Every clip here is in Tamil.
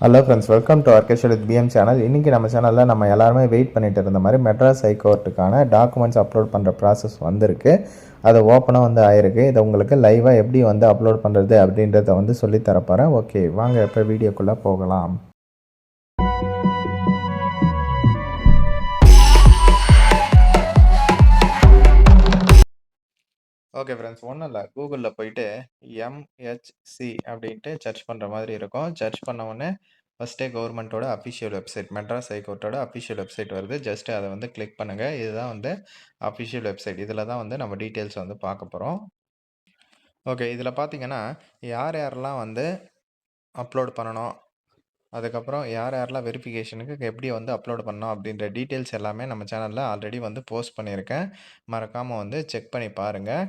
Hello friends welcome to orchestra with PM channel இன்றைக்கி நம்ம சேனலில் நம்ம எல்லாருமே வெயிட் பண்ணிட்டு இருந்த மாதிரி மெட்ராஸ் ஹைகோர்ட்டுக்கான டாக்குமெண்ட்ஸ் அப்லோட் பண்ணுற ப்ராசஸ் வந்திருக்கு. அது ஓப்பனாக வந்து ஆயிருக்கு. இதை உங்களுக்கு லைவாக எப்படி வந்து அப்லோட் பண்ணுறது அப்படின்றத வந்து சொல்லித்தரப்போகிறேன் ஓகே வாங்க இப்போ வீடியோக்குள்ளே போகலாம். Okay friends. ஒன்றும் இல்லை. கூகுளில் போயிட்டு எம்ஹெச்சி அப்படின்ட்டு சர்ச் பண்ணுற மாதிரி இருக்கும். சர்ச் பண்ண உடனே ஃபஸ்ட்டே கவர்மெண்ட்டோட அஃபிஷியல் வெப்சைட் மெட்ராஸ் ஹைகோர்ட்டோட அஃபிஷியல் வெப்சைட் வருது. ஜஸ்ட் அதை வந்து கிளிக் பண்ணுங்கள் இதுதான் வந்து அஃபிஷியல் வெப்சைட் இதில் தான் வந்து நம்ம டீட்டெயில்ஸ் வந்து பார்க்க போகிறோம் ஓகே. இதில் பார்த்தீங்கன்னா யார் யாரெல்லாம் வந்து அப்லோட் பண்ணணும்? அதுக்கப்புறம் யார் யாரெல்லாம் வெரிஃபிகேஷனுக்கு எப்படி வந்து அப்லோட் பண்ணோம் அப்படின்ற டீட்டெயில்ஸ் எல்லாமே நம்ம சேனலில் ஆல்ரெடி வந்து போஸ்ட் பண்ணியிருக்கேன். மறக்காமல் வந்து செக் பண்ணி பாருங்கள்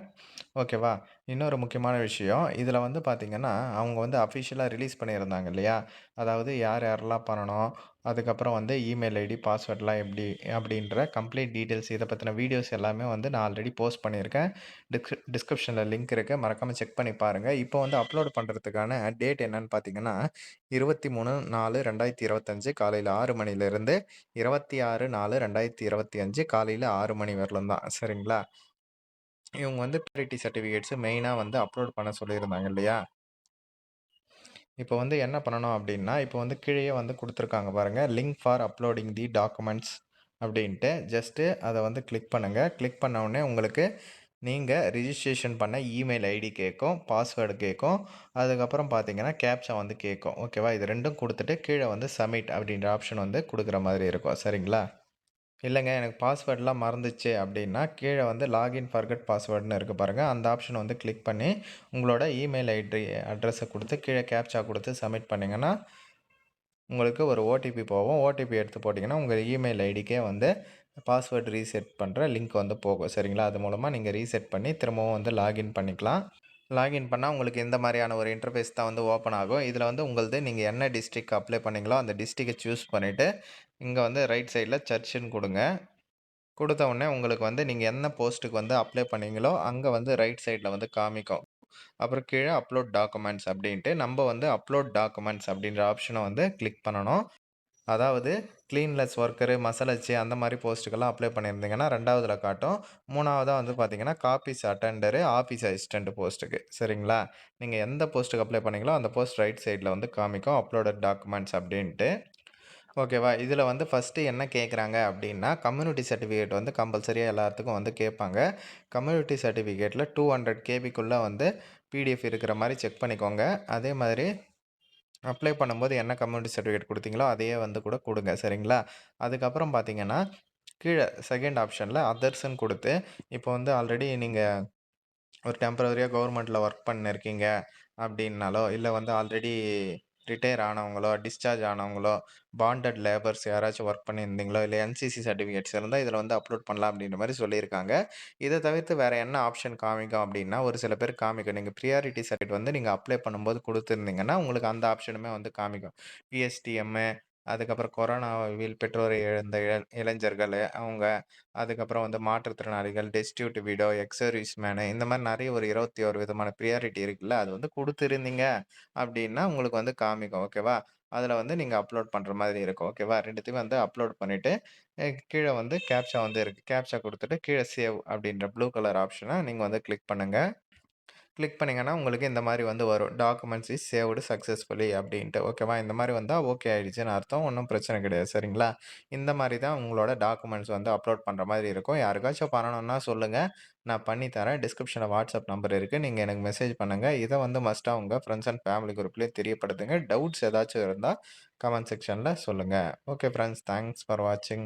ஓகேவா? இன்னொரு முக்கியமான விஷயம். இதில் வந்து பார்த்திங்கன்னா அவங்க வந்து அஃபிஷியலாக ரிலீஸ் பண்ணியிருந்தாங்க இல்லையா? அதாவது யார் யாரெல்லாம் பண்ணணும்? அதுக்கப்புறம் வந்து இமெயில் ஐடி பாஸ்வேர்ட்லாம் எப்படி? அப்படின்ற கம்ப்ளீட் டீட்டெயில்ஸ் இதை பற்றின வீடியோஸ் எல்லாமே வந்து நான் ஆல்ரெடி போஸ்ட் பண்ணியிருக்கேன். டிஸ்க் டிஸ்கிரிப்ஷனில் லிங்க் இருக்குது மறக்காமல் செக் பண்ணி பாருங்கள் இப்போ வந்து அப்லோட் பண்ணுறதுக்கான டேட் என்னன்னு பார்த்தீங்கன்னா இருபத்தி மூணு நாலு ரெண்டாயிரத்தி இருபத்தஞ்சு காலையில் ஆறு மணிலேருந்து இருபத்தி ஆறு நாலு ரெண்டாயிரத்தி இருபத்தி அஞ்சு காலையில் ஆறு மணி வரலும் தான் சரிங்களா? இவங்க வந்து பியூரிட்டி சர்டிஃபிகேட்ஸு மெயினாக வந்து அப்லோட் பண்ண சொல்லியிருந்தாங்க இல்லையா? இப்போ வந்து என்ன பண்ணணும் அப்படின்னா இப்போ வந்து கீழே வந்து கொடுத்துருக்காங்க பாருங்கள் link for uploading the documents அப்படின்ட்டு. ஜஸ்ட்டு அதை வந்து கிளிக் பண்ணுங்கள் கிளிக் பண்ணவுடனே உங்களுக்கு நீங்கள் ரிஜிஸ்ட்ரேஷன் பண்ண இமெயில் ஐடி கேட்கும் பாஸ்வேர்டு கேட்கும். அதுக்கப்புறம் பார்த்தீங்கன்னா கேப்சா வந்து கேட்கும். ஓகேவா இது ரெண்டும் கொடுத்துட்டு கீழே வந்து சப்மிட் அப்படின்ற ஆப்ஷன் வந்து கொடுக்குற மாதிரி இருக்கும். சரிங்களா? இல்லைங்க எனக்கு பாஸ்வேர்ட்லாம் மறந்துச்சு அப்படின்னா கீழே வந்து லாகின் ஃபர்கட் பாஸ்வேர்டுன்னு இருக்குது பாருங்கள் அந்த ஆப்ஷன் வந்து கிளிக் பண்ணி உங்களோட இமெயில் ஐடி அட்ரஸை கொடுத்து கீழே கேப்சா கொடுத்து சப்மிட் பண்ணிங்கன்னா உங்களுக்கு ஒரு ஓடிபி போகும். ஓடிபி எடுத்து போட்டிங்கன்னா உங்கள் இமெயில் ஐடிக்கே வந்து பாஸ்வேர்டு ரீசெட் பண்ணுற லிங்க் வந்து போகும். சரிங்களா? அது மூலமாக நீங்கள் ரீசெட் பண்ணி திரும்பவும் வந்து லாகின் பண்ணிக்கலாம். லாகின் பண்ணால் உங்களுக்கு இந்த மாதிரியான ஒரு இன்டர்ஃபேஸ் தான் வந்து ஓப்பன் ஆகும். இதில் வந்து உங்களது நீங்கள் என்ன டிஸ்ட்ரிக் அப்ளை பண்ணீங்களோ அந்த டிஸ்ட்ரிக்கை சூஸ் பண்ணிவிட்டு இங்கே வந்து ரைட் சைடில் சர்ச்சுன்னு கொடுங்க. கொடுத்த உடனே உங்களுக்கு வந்து நீங்கள் என்ன போஸ்ட்டுக்கு வந்து அப்ளை பண்ணீங்களோ அங்கே வந்து ரைட் சைடில் வந்து காமிக்கும். அப்புறம் கீழே அப்லோட் டாக்குமெண்ட்ஸ் அப்படின்ட்டு நம்ம வந்து அப்லோட் டாக்குமெண்ட்ஸ் அப்படின்ற ஆப்ஷனை வந்து கிளிக் பண்ணணும். அதாவது க்ளீன்லெஸ் ஒர்க்கரு மசாலச்சு அந்த மாதிரி போஸ்ட்டுக்கெல்லாம் அப்ளை பண்ணியிருந்தீங்கன்னா ரெண்டாவதில் காட்டும். மூணாவதாக வந்து பார்த்தீங்கன்னா காப்பீஸ் அட்டெண்டரு ஆஃபீஸ் அசிஸ்டண்ட் போஸ்ட்டுக்கு சரிங்களா? நீங்கள் எந்த போஸ்ட்டுக்கு அப்ளை பண்ணீங்களோ அந்த போஸ்ட் ரைட் சைடில் வந்து காமிக்கும் அப்லோடட் டாக்குமெண்ட்ஸ் அப்படின்ட்டு. ஓகேவா இதில் வந்து ஃபஸ்ட்டு என்ன கேட்குறாங்க அப்படின்னா கம்யூனிட்டி சர்டிஃபிகேட் வந்து கம்பல்சரியாக எல்லாத்துக்கும் வந்து கேட்பாங்க. கம்யூனிட்டி சர்டிஃபிகேட்டில் டூ ஹண்ட்ரட் கேபிக்குள்ளே வந்து பிடிஎஃப் இருக்கிற மாதிரி செக் பண்ணிக்கோங்க. அதே மாதிரி அப்ளை பண்ணும்போது என்ன கம்யூனிட்டி சர்டிஃபிகேட் கொடுத்தீங்களோ அதையே வந்து கூட கொடுங்க சரிங்களா? அதுக்கப்புறம் பார்த்தீங்கன்னா கீழே செகண்ட் ஆப்ஷனில் அதர்ஸ்ன்னு கொடுத்து இப்போ வந்து ஆல்ரெடி நீங்கள் ஒரு டெம்பரவரியாக கவர்மெண்ட்டில் ஒர்க் பண்ணியிருக்கீங்க அப்படின்னாலோ இல்லை வந்து ஆல்ரெடி ரிட்டையர் ஆனவங்களோ டிஸ்சார்ஜ் ஆனவங்களோ பாண்டட் லேபர்ஸ் யாராச்சும் ஒர்க் பண்ணியிருந்தீங்களோ இல்லை என்சிசி சர்டிஃபிகேட்ஸ் இருந்தால் இதில் வந்து அப்லோட் பண்ணலாம் அப்படின்ற மாதிரி சொல்லியிருக்காங்க. இதை தவிர்த்து வேறு என்ன ஆப்ஷன் காமிக்கும் அப்படின்னா ஒரு சில பேர் காமிக்கும். நீங்கள் ப்ரியாரிட்டி சர்டிஃபிகேட் வந்து நீங்கள் அப்ளை பண்ணும்போது கொடுத்துருந்தீங்கன்னா உங்களுக்கு அந்த ஆப்ஷனுமே வந்து காமிக்கும். பிஎஸ்டிஎம்மு அதுக்கப்புறம் கொரோனாவில் பெற்றோரை இழந்த இள இளைஞர்கள் அவங்க அதுக்கப்புறம் வந்து மாற்றுத்திறனாளிகள் டெஸ்டியூட் வீடோ எக்ஸர்வீஸ் மேனு இந்த மாதிரி நிறைய ஒரு இருபத்தி ஒரு விதமான ப்ரியாரிட்டி இருக்குல்ல அது வந்து கொடுத்துருந்தீங்க அப்படின்னா உங்களுக்கு வந்து காமிக்கும் ஓகேவா அதில் வந்து நீங்கள் அப்லோட் பண்ணுற மாதிரி இருக்கும் ஓகேவா ரெண்டுத்தையும் வந்து அப்லோட் பண்ணிவிட்டு கீழே வந்து கேப்ஷா வந்து இருக்குது கேப்ஷா கொடுத்துட்டு கீழே சேவ் அப்படின்ற ப்ளூ கலர் ஆப்ஷனை நீங்கள் வந்து கிளிக் பண்ணுங்கள் கிளிக் பண்ணிங்கன்னா உங்களுக்கு இந்த மாதிரி வந்து வரும். டாக்குமெண்ட்ஸ் இஸ் சேவ்டு சக்ஸஸ்ஃபுல்லி அப்படின்ட்டு. ஓகேவா இந்த மாதிரி வந்தால் ஓகே ஆகிடுச்சுன்னு அர்த்தம். ஒன்றும் பிரச்சனை கிடையாது. சரிங்களா? இந்த மாதிரி தான் உங்களோட டாக்குமெண்ட்ஸ் வந்து அப்லோட் பண்ணுற மாதிரி இருக்கும். யாருக்காச்சும் பண்ணணும்னா சொல்லுங்கள் நான் பண்ணி தரேன். டிஸ்கிரிப்ஷனில் வாட்ஸ்அப் நம்பர் இருக்குது நீங்கள் எனக்கு மெசேஜ் பண்ணுங்கள் இதை வந்து மஸ்ட்டாக உங்கள் ஃப்ரெண்ட்ஸ் அண்ட் ஃபேமிலி குரூப்லேயே தெரியப்படுத்துங்க. டவுட்ஸ் ஏதாச்சும் இருந்தால் கமெண்ட் செக்ஷனில் சொல்லுங்கள் ஓகே ஃப்ரெண்ட்ஸ் தேங்க்ஸ் ஃபார் வாட்சிங்